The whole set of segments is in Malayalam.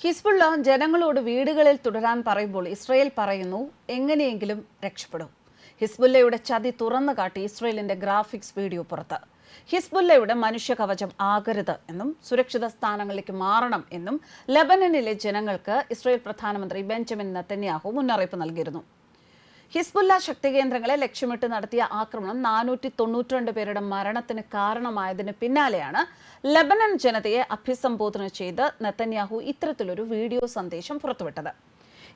ഹിസ്ബുള്ള ജനങ്ങളോട് വീടുകളിൽ തുടരാൻ പറയുമ്പോൾ ഇസ്രയേൽ പറയുന്നു എങ്ങനെയെങ്കിലും രക്ഷപ്പെടും. ഹിസ്ബുല്ലയുടെ ചതി തുറന്നു കാട്ടി ഇസ്രയേലിന്റെ ഗ്രാഫിക്സ് വീഡിയോ പുറത്ത്. ഹിസ്ബുല്ലയുടെ മനുഷ്യ കവചം ആകരുത് എന്നും സുരക്ഷിത സ്ഥാനങ്ങളിലേക്ക് മാറണം എന്നും ലബനനിലെ ജനങ്ങൾക്ക് ഇസ്രയേൽ പ്രധാനമന്ത്രി ബെഞ്ചമിൻ നത്തന്യാഹു മുന്നറിയിപ്പ് നൽകിയിരുന്നു. ഹിസ്ബുല്ല ശക്തി കേന്ദ്രങ്ങളെ ലക്ഷ്യമിട്ട് നടത്തിയ ആക്രമണം നാനൂറ്റി തൊണ്ണൂറ്റിരണ്ട് പേരുടെ മരണത്തിന് കാരണമായതിന് പിന്നാലെയാണ് ലബനൻ ജനതയെ അഭിസംബോധന ചെയ്ത് നെത്തന്യാഹു ഇത്തരത്തിലൊരു വീഡിയോ സന്ദേശം പുറത്തുവിട്ടത്.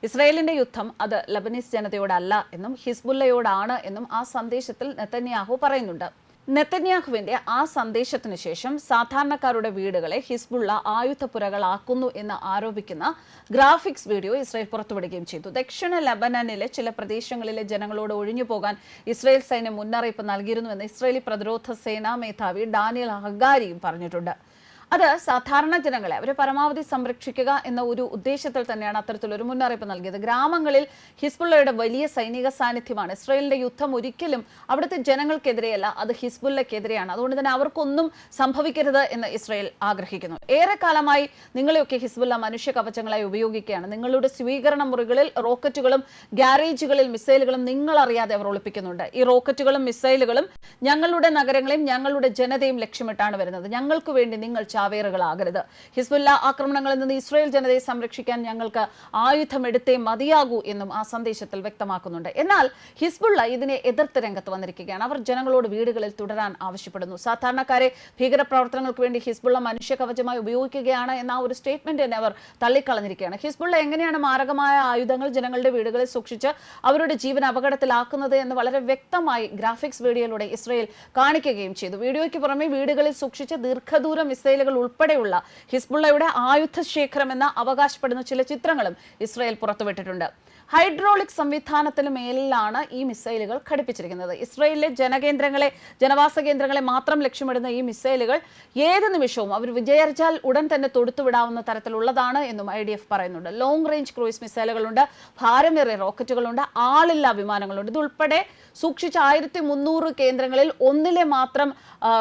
ഇസ്രയേലിന്റെ യുദ്ധം അത് ലബനീസ് ജനതയോടല്ല എന്നും ഹിസ്ബുല്ലയോടാണ് എന്നും ആ സന്ദേശത്തിൽ നെത്തന്യാഹു പറയുന്നുണ്ട്. നെത്തന്യാഹുവിന്റെ ആ സന്ദേശത്തിനു ശേഷം സാധാരണക്കാരുടെ വീടുകളെ ഹിസ്ബുള്ള ആയുധപ്പുരകളാക്കുന്നു എന്ന് ആരോപിക്കുന്ന ഗ്രാഫിക്സ് വീഡിയോ ഇസ്രായേൽ പുറത്തുവിടുകയും ചെയ്തു. ദക്ഷിണ ലബനനിലെ ചില പ്രദേശങ്ങളിലെ ജനങ്ങളോട് ഒഴിഞ്ഞു പോകാൻ ഇസ്രായേൽ സൈന്യം മുന്നറിയിപ്പ് നൽകിയിരുന്നുവെന്ന് ഇസ്രായേലി പ്രതിരോധ സേനാ മേധാവി ഡാനിയൽ ഹഗാരിയും പറഞ്ഞിട്ടുണ്ട്. അത് സാധാരണ ജനങ്ങളെ അവരെ പരമാവധി സംരക്ഷിക്കുക എന്ന ഒരു ഉദ്ദേശത്തിൽ തന്നെയാണ് അത്തരത്തിലൊരു മുന്നറിയിപ്പ് നൽകിയത്. ഗ്രാമങ്ങളിൽ ഹിസ്ബുള്ളയുടെ വലിയ സൈനിക സാന്നിധ്യമാണ്. ഇസ്രയേലിന്റെ യുദ്ധം ഒരിക്കലും അവിടുത്തെ ജനങ്ങൾക്കെതിരെയല്ല അത് ഹിസ്ബുള്ളക്കെതിരെയാണ്. അതുകൊണ്ട് തന്നെ അവർക്കൊന്നും സംഭവിക്കരുത് എന്ന് ഇസ്രയേൽ ആഗ്രഹിക്കുന്നു. ഏറെക്കാലമായി നിങ്ങളെയൊക്കെ ഹിസ്ബുള്ള മനുഷ്യ കവചങ്ങളായി ഉപയോഗിക്കുകയാണ്. നിങ്ങളുടെ സ്വീകരണ മുറികളിൽ റോക്കറ്റുകളും ഗ്യാരേജുകളിൽ മിസൈലുകളും നിങ്ങൾ അറിയാതെ അവർ ഒളിപ്പിക്കുന്നുണ്ട്. ഈ റോക്കറ്റുകളും മിസൈലുകളും ഞങ്ങളുടെ നഗരങ്ങളെയും ഞങ്ങളുടെ ജനതയും ലക്ഷ്യമിട്ടാണ് വരുന്നത്. ഞങ്ങൾക്ക് വേണ്ടി നിങ്ങൾ ചാവേറുകളാകരുത്. ഹിസ്ബുല്ല ആക്രമണങ്ങളിൽ നിന്ന് ഇസ്രായേൽ ജനതയെ സംരക്ഷിക്കാൻ ഞങ്ങൾക്ക് ആയുധമെടുത്തേ മതിയാകൂ എന്നും ആ സന്ദേശത്തിൽ വ്യക്തമാക്കുന്നുണ്ട്. എന്നാൽ ഹിസ്ബുള്ള ഇതിനെ എതിർത്ത് രംഗത്ത് വന്നിരിക്കുകയാണ്. അവർ ജനങ്ങളോട് വീടുകളിൽ തുടരാൻ ആവശ്യപ്പെടുന്നു. സാധാരണക്കാരെ ഭീകരപ്രവർത്തനങ്ങൾക്ക് വേണ്ടി ഹിസ്ബുള്ള മനുഷ്യ കവചമായി ഉപയോഗിക്കുകയാണ് എന്ന ഒരു സ്റ്റേറ്റ്മെന്റ് തന്നെ അവർ തള്ളിക്കളഞ്ഞിരിക്കുകയാണ്. ഹിസ്ബുള്ള എങ്ങനെയാണ് മാരകമായ ആയുധങ്ങൾ ജനങ്ങളുടെ വീടുകളിൽ സൂക്ഷിച്ച് അവരുടെ ജീവൻ അപകടത്തിലാക്കുന്നത് എന്ന് വളരെ വ്യക്തമായി ഗ്രാഫിക്സ് വീഡിയോയിലൂടെ ഇസ്രയേൽ കാണിക്കുകയും ചെയ്തു. വീഡിയോയ്ക്ക് പുറമെ വീടുകളിൽ സൂക്ഷിച്ച് ദീർഘദൂര മിസൈലുകൾ ഉൾപ്പെടെയുള്ള ഹിസ്ബുള്ളയുടെ ആയുധ ശേഖരം എന്ന് അവകാശപ്പെടുന്ന ചില ചിത്രങ്ങളും ഇസ്രയേൽ പുറത്തുവിട്ടിട്ടുണ്ട്. ഹൈഡ്രോളിക് സംവിധാനത്തിന് മേലിലാണ് ഈ മിസൈലുകൾ ഘടിപ്പിച്ചിരിക്കുന്നത്. ഇസ്രയേലിലെ ജനകേന്ദ്രങ്ങളെ ജനവാസ കേന്ദ്രങ്ങളെ മാത്രം ലക്ഷ്യമിടുന്ന ഈ മിസൈലുകൾ ഏത് നിമിഷവും അവർ വിചാരിച്ചാൽ ഉടൻ തന്നെ തൊടുത്തുവിടാവുന്ന തരത്തിലുള്ളതാണ് എന്നും ഐ ഡി എഫ് പറയുന്നുണ്ട്. ലോങ് റേഞ്ച് ക്രൂയിസ് മിസൈലുകളുണ്ട് ഭാരമേറിയ റോക്കറ്റുകളുണ്ട് ആളില്ലാ വിമാനങ്ങളുണ്ട്. ഇതുൾപ്പെടെ സൂക്ഷിച്ച ആയിരത്തി മുന്നൂറ് കേന്ദ്രങ്ങളിൽ ഒന്നിലെ മാത്രം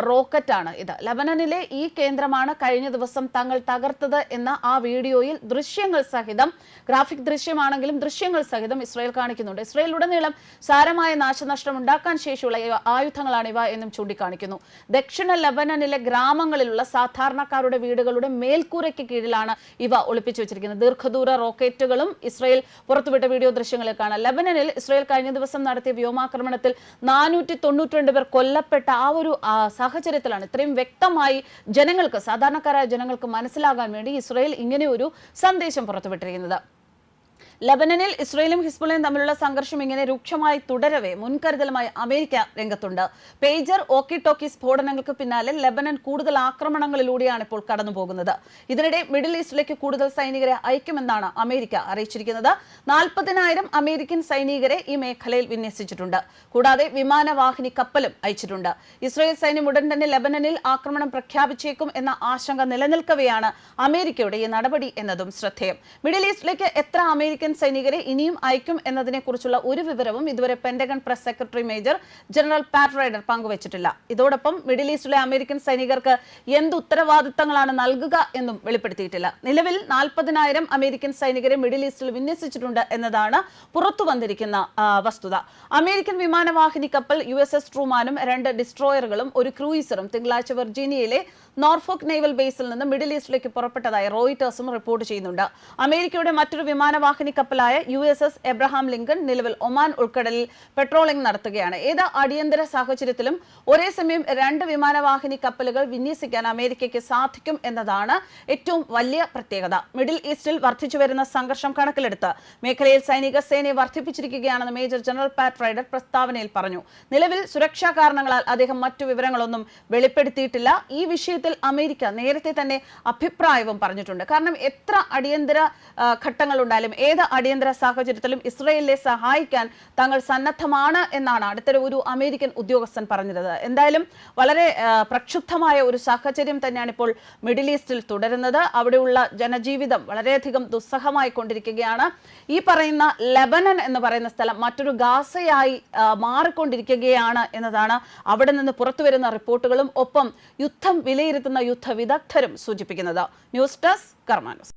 റോക്കറ്റാണ് ഇത്. ലബനനിലെ ഈ കേന്ദ്രമാണ് കഴിഞ്ഞ ദിവസം തങ്ങൾ തകർത്തത് എന്ന ആ വീഡിയോയിൽ ദൃശ്യങ്ങൾ സഹിതം ഗ്രാഫിക് ദൃശ്യമാണെങ്കിലും ദൃശ്യങ്ങൾ സഹിതം ഇസ്രായേൽ കാണിക്കുന്നുണ്ട്. ഇസ്രായേലുടനീളം സാരമായ നാശനഷ്ടം ഉണ്ടാക്കാൻ ശേഷിയുള്ള ആയുധങ്ങളാണിവ എന്നും ചൂണ്ടിക്കാണിക്കുന്നു. ദക്ഷിണ ലബനനിലെ ഗ്രാമങ്ങളിലുള്ള സാധാരണക്കാരുടെ വീടുകളുടെ മേൽക്കൂരയ്ക്ക് കീഴിലാണ് ഇവ ഒളിപ്പിച്ചു വെച്ചിരിക്കുന്നത്. ദീർഘദൂര റോക്കറ്റുകളും ഇസ്രായേൽ പുറത്തുവിട്ട വീഡിയോ ദൃശ്യങ്ങളിൽ കാണാം. ലബനനിൽ ഇസ്രായേൽ കഴിഞ്ഞ ദിവസം നടത്തിയ വ്യോമാക്രമണത്തിൽ നാനൂറ്റി തൊണ്ണൂറ്റിരണ്ട് പേർ കൊല്ലപ്പെട്ട ആ ഒരു സാഹചര്യത്തിലാണ് ഇത്രയും വ്യക്തമായി ജനങ്ങൾക്ക് സാധാരണക്കാരായ ജനങ്ങൾക്ക് മനസ്സിലാകാൻ വേണ്ടി ഇസ്രായേൽ ഇങ്ങനെ ഒരു സന്ദേശം പുറത്തുവിട്ടിരിക്കുന്നത്. ലബനനിൽ ഇസ്രയേലും ഹിസ്ബുളയും തമ്മിലുള്ള സംഘർഷം ഇങ്ങനെ രൂക്ഷമായി തുടരവേ മുൻകരുതലുമായി അമേരിക്ക രംഗത്തുണ്ട്. പേജർ ഓക്കി ടോക്കി സ്ഫോടനങ്ങൾക്ക് പിന്നാലെ ലബനൻ കൂടുതൽ ആക്രമണങ്ങളിലൂടെയാണ് ഇപ്പോൾ കടന്നുപോകുന്നത്. ഇതിനിടെ മിഡിൽ ഈസ്റ്റിലേക്ക് കൂടുതൽ സൈനികരെ അയക്കുമെന്നാണ് അമേരിക്ക അറിയിച്ചിരിക്കുന്നത്. നാൽപ്പതിനായിരം അമേരിക്കൻ സൈനികരെ ഈ മേഖലയിൽ വിന്യസിച്ചിട്ടുണ്ട്. കൂടാതെ വിമാനവാഹിനി കപ്പലും അയച്ചിട്ടുണ്ട്. ഇസ്രയേൽ സൈന്യം ഉടൻ തന്നെ ലബനനിൽ ആക്രമണം പ്രഖ്യാപിച്ചേക്കും എന്ന ആശങ്ക നിലനിൽക്കവെയാണ് അമേരിക്കയുടെ ഈ നടപടി എന്നതും ശ്രദ്ധേയം. മിഡിൽ ഈസ്റ്റിലേക്ക് എത്ര അമേരിക്കൻ സൈനികരെ ഇനിയും അയക്കും എന്നതിനെക്കുറിച്ചുള്ള ഒരു വിവരവും ഇതുവരെ Pentagon press secretary major general Pat Ryder പങ്കുവച്ചിട്ടില്ല. ഇതോടൊപ്പം മിഡിൽ ഈസ്റ്റിലെ അമേരിക്കൻ സൈനികർക്ക് എന്ത് ഉത്തരവാദിത്തങ്ങളാണ് നൽകുക എന്നും വെളിപ്പെടുത്തിയിട്ടില്ല. നിലവിൽ നാൽപ്പതിനായിരം അമേരിക്കൻ സൈനികരെ മിഡിൽ ഈസ്റ്റിൽ വിന്യസിച്ചിട്ടുണ്ട് എന്നതാണ് പുറത്തു വന്നിരിക്കുന്ന വസ്തുത. അമേരിക്കൻ വിമാനവാഹിനി കപ്പൽ യു എസ് എസ് ട്രൂമാനും രണ്ട് ഡിസ്ട്രോയറുകളും ഒരു ക്രൂയിസറും തിങ്കളാഴ്ച വെർജീനിയയിലെ നോർഫോക്ക് നേവൽ ബേസിൽ നിന്ന് മിഡിൽ ഈസ്റ്റിലേക്ക് പുറപ്പെട്ടതായി റോയിറ്റേഴ്സും റിപ്പോർട്ട് ചെയ്യുന്നുണ്ട്. അമേരിക്കയുടെ മറ്റൊരു വിമാനവാഹിനി കപ്പലായ U S S Abraham Lincoln നിലവിൽ ഒമാൻ ഉൾക്കടലിൽ പെട്രോളിംഗ് നടത്തുകയാണ്. ഏത് അടിയന്തര സാഹചര്യത്തിലും ഒരേ സമയം രണ്ട് വിമാനവാഹിനി കപ്പലുകൾ വിന്യസിക്കാൻ അമേരിക്കയ്ക്ക് സാധിക്കും എന്നതാണ് ഏറ്റവും വലിയ പ്രത്യേകത. മിഡിൽ ഈസ്റ്റിൽ വർദ്ധിച്ചുവരുന്ന സംഘർഷം കണക്കിലെടുത്ത് മേഖലയിൽ സൈനിക സേനയെ വർദ്ധിപ്പിച്ചിരിക്കുകയാണെന്ന് മേജർ ജനറൽ പാറ്റ് റൈഡർ പ്രസ്താവനയിൽ പറഞ്ഞു. നിലവിൽ സുരക്ഷാ കാരണങ്ങളാൽ അദ്ദേഹം മറ്റു വിവരങ്ങളൊന്നും വെളിപ്പെടുത്തിയിട്ടില്ല. ഈ വിഷയത്തിൽ അമേരിക്ക നേരത്തെ തന്നെ അഭിപ്രായവും പറഞ്ഞിട്ടുണ്ട്. കാരണം എത്ര അടിയന്തര ഘട്ടങ്ങൾ ഘട്ടങ്ങളുണ്ടായാലും ഏത് അടിയന്തര സാഹചര്യത്തിലും ഇസ്രയേലിനെ സഹായിക്കാൻ തങ്ങൾ സന്നദ്ധമാണ് എന്നാണ് അടുത്തൊരു ഒരു അമേരിക്കൻ ഉദ്യോഗസ്ഥൻ പറഞ്ഞിരുന്നത് എന്തായാലും വളരെ പ്രക്ഷുബ്ധമായ ഒരു സാഹചര്യം തന്നെയാണ് ഇപ്പോൾ മിഡിൽ ഈസ്റ്റിൽ തുടരുന്നത്. അവിടെയുള്ള ജനജീവിതം വളരെയധികം ദുസ്സഹമായി കൊണ്ടിരിക്കുകയാണ്. ഈ പറയുന്ന ലെബനൻ എന്ന് പറയുന്ന സ്ഥലം മറ്റൊരു ഗാസയായി മാറിക്കൊണ്ടിരിക്കുകയാണ് എന്നതാണ് അവിടെ നിന്ന് പുറത്തു വരുന്ന റിപ്പോർട്ടുകളും ഒപ്പം യുദ്ധം വിലയിരുത്തുന്ന യുദ്ധ വിദഗ്ധരും സൂചിപ്പിക്കുന്നത്. News desk കർമാനോസ്.